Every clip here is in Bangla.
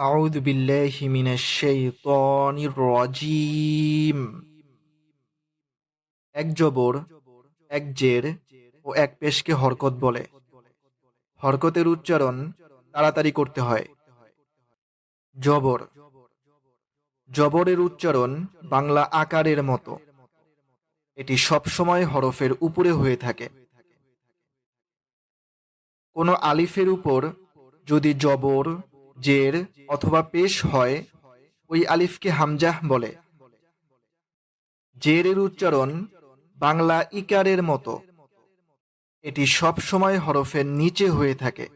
أعوذ بالله من الشيطان الرجيم এক জবর এক জের ও এক পেশকে হরকত বলে হরকতের উচ্চারণ তাড়াতাড়ি করতে হয় জবর জবরের উচ্চারণ বাংলা আকারের মতো এটি সবসময় হরফের উপরে হয়ে থাকে কোনো আলিফের উপর যদি জবর জের অথবা পেশ হয়, ওই আলিফকে হামজাহ বলে। জেরের উচ্চারণ বাংলা ইকারের মতো। এটি সব সময় হরফের নিচে হয়ে থাকে।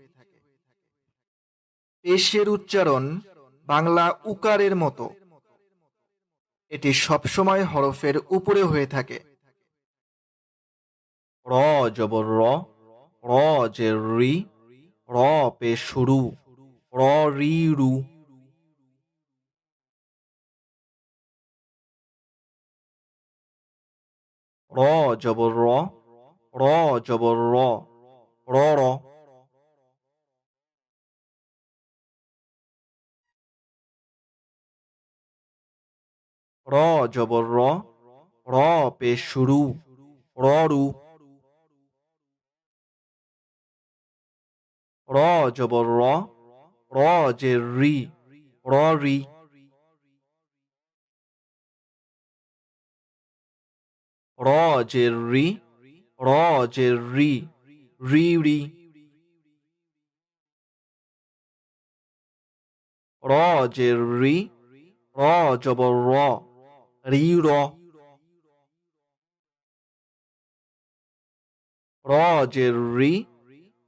পেশের উচ্চারণ বাংলা উকারের মতো। এটি সবসময় হরফের উপরে হয়ে থাকে। র জবর র র যে রি, র পে শুরু। র রি রু র জবর র র জবর র র র র জবর র র পে শুরু র রু র জবর র র যে রি র রি র যে রি র যে রি রি রি র যে রি র জবর র রি র র যে রি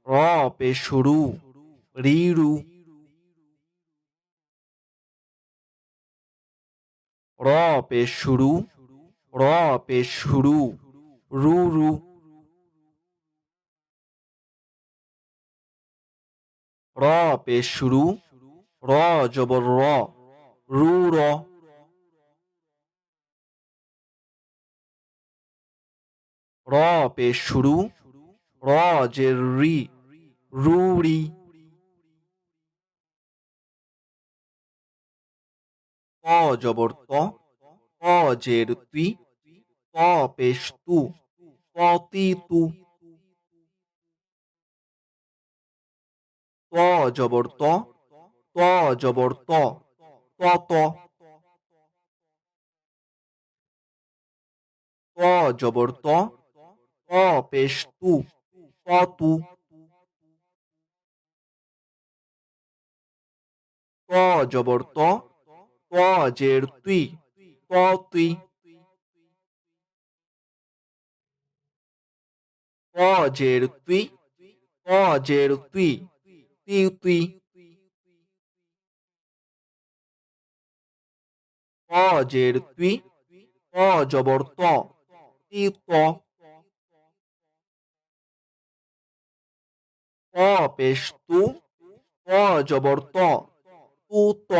র পে শুরু রি রু পে শুরু র পে শুরু, রু রু। র পে শুরু, র জবর র, রু, র। র পে শুরু, র যে রি, রু। ত জবর ত জের তুই ত পেশ তু ততি। তু ত জবর ত ত জবর ত ত ত। জবর ত ত পেশ তু ত। তু জবর ত জের তুই ত তুই। ত জের তুই ত জের তুই তুই তুই। ত জের তুই ত জবর ত তি ত। ত পেশ তু ত জবর ত, তু ত।